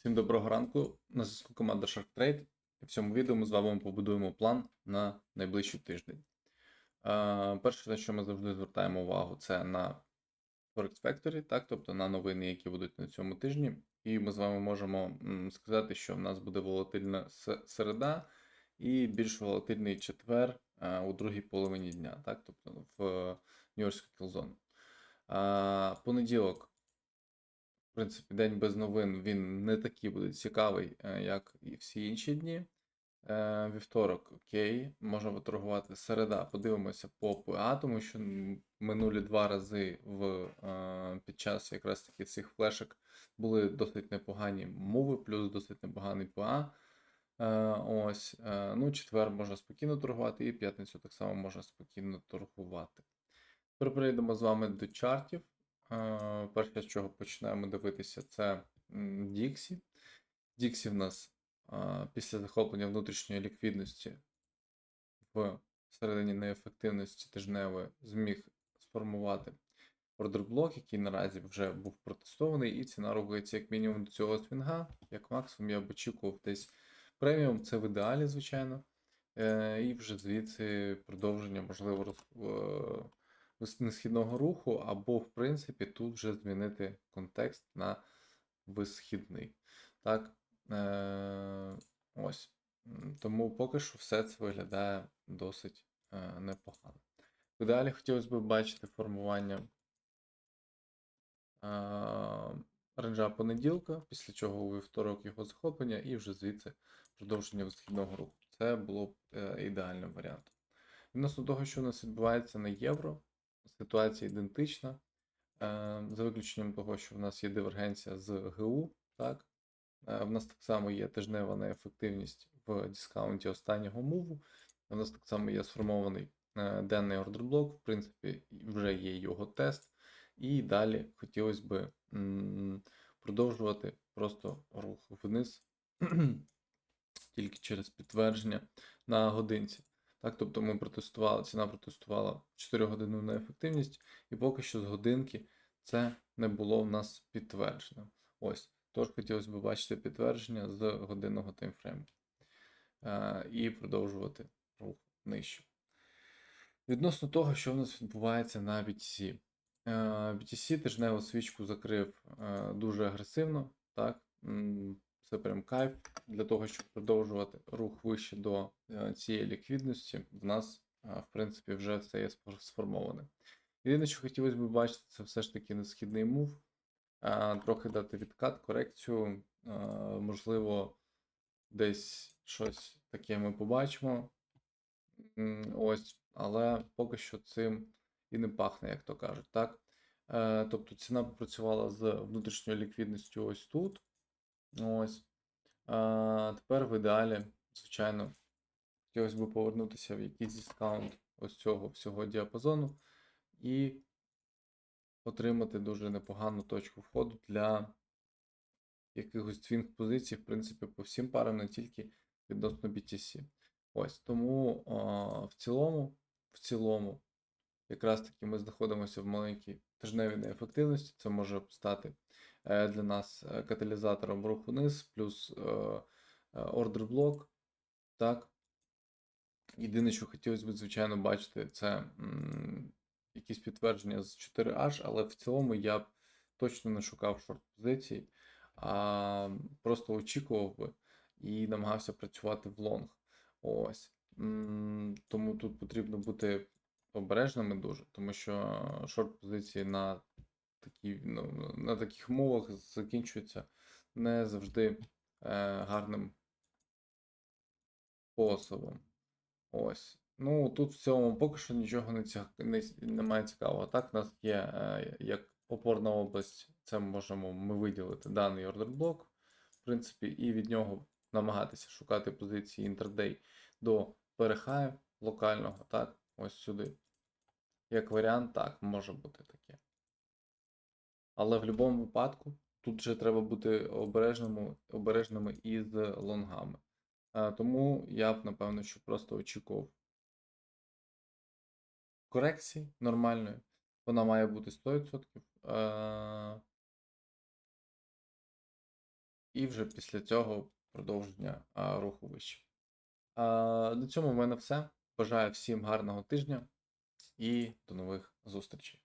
Всім доброго ранку. На зв'язку команда Shark Trade. І в цьому відео ми з вами побудуємо план на найближчий тиждень. Е, перше, на що ми завжди звертаємо увагу, це на Forex Factory, так, тобто на новини, які будуть на цьому тижні. І ми з вами можемо сказати, що в нас буде волатильна середа і більш волатильний четвер е, у другій половині дня, так, тобто в Нью-Йоркську кілзону. Е, Понеділок в принципі, день без новин він не такий буде цікавий, е, як і всі інші дні. Е, Вівторок, окей, можемо торгувати. Середа, подивимося по ПА, тому що минулі два рази в, е, під час якраз таки цих флешок були досить непогані мови, плюс досить непоганий ПА. Ось, ну, четвер можна спокійно торгувати, і п'ятницю так само можна спокійно торгувати. Тепер перейдемо з вами до чартів. Е, Перше, з чого починаємо дивитися, це Dixie. Dixie в нас е, після захоплення внутрішньої ліквідності в середині неефективності тижневої зміг сформувати ордерблок, який наразі вже був протестований, і ціна рухається як мінімум до цього свінга. Як максимум я б очікував десь преміум, це в ідеалі, звичайно. Е, І вже звідси продовження, можливо, е, руху, або, в принципі, тут вже змінити контекст на висхідний. Так, е, ось. Тому поки що все це виглядає досить е, непогано. В ідеалі хотілося б бачити формування е, ренджа понеділка, після чого у вівторок його захоплення, і вже звідси продовження висхідного руху. Це було б е, ідеальним варіантом. Відносно того, що у нас відбувається на євро, ситуація ідентична. Е, За виключенням того, що в нас є дивергенція з ГУ, так? Е, В нас так само є тижнева неефективність в дискаунті останнього муву. У нас так само є сформований е, денний ордерблок, в принципі, вже є його тест. І далі хотілося б продовжувати просто рух вниз, тільки через підтвердження на годинці. Так, тобто ми протестували, ціна протестувала 4 годинну неефективність, і поки що з годинки це не було в нас підтверджено. Ось, тож хотілося б бачити підтвердження з годинного таймфрейму е, і продовжувати рух нижче. Відносно того, що в нас відбувається на BTC. Е, BTC тижневу свічку закрив е, дуже агресивно, так, це прям кайф для того, щоб продовжувати рух вище до е, цієї ліквідності. В нас, е, в принципі, вже все є сформоване. Єдине, що хотілося б бачити, це все ж таки несхідний мув, е, трохи дати відкат, корекцію, можливо, десь щось таке ми побачимо. Ось, але поки що цим і не пахне, як то кажуть, так? Тобто ціна попрацювала з внутрішньою ліквідністю ось тут. Ось. А, тепер в ідеалі, звичайно, хотілося б повернутися в якийсь дискаунт ось цього всього діапазону і отримати дуже непогану точку входу для якихось твінг позицій, в принципі, по всім парам, не тільки відносно BTC. Ось тому а, в цілому, в цілому, якраз таки ми знаходимося в маленькій тижневій неефективності. Це може стати для нас е, каталізатором руху вниз, плюс ордер блок. Так. Єдине, що хотілося б, звичайно, бачити, це якісь підтвердження з 4H, але в цілому я б точно не шукав шорт позицій, а просто очікував би і намагався працювати в лонг. Ось. Тому тут потрібно бути обережними дуже, тому що шорт позиції на такі, ну, на таких мовах закінчуються не завжди е, гарним способом. Ось. Ну, тут в цьому поки що нічого не, cia- не, немає цікавого. Так, у нас є е, як опорна область, це можемо ми виділити даний ордерблок, в принципі, і від нього намагатися шукати позиції інтердей до перехаю локального, так, ось сюди. Як варіант, так, може бути таке. Але в будь-якому випадку тут вже треба бути обережними, обережними із лонгами. Е, Тому я б, напевно, що просто очікував корекції нормальної. Вона має бути 100%. Е, і вже після цього продовження а, руху вище. На цьому в мене все. Бажаю всім гарного тижня і до нових зустрічей.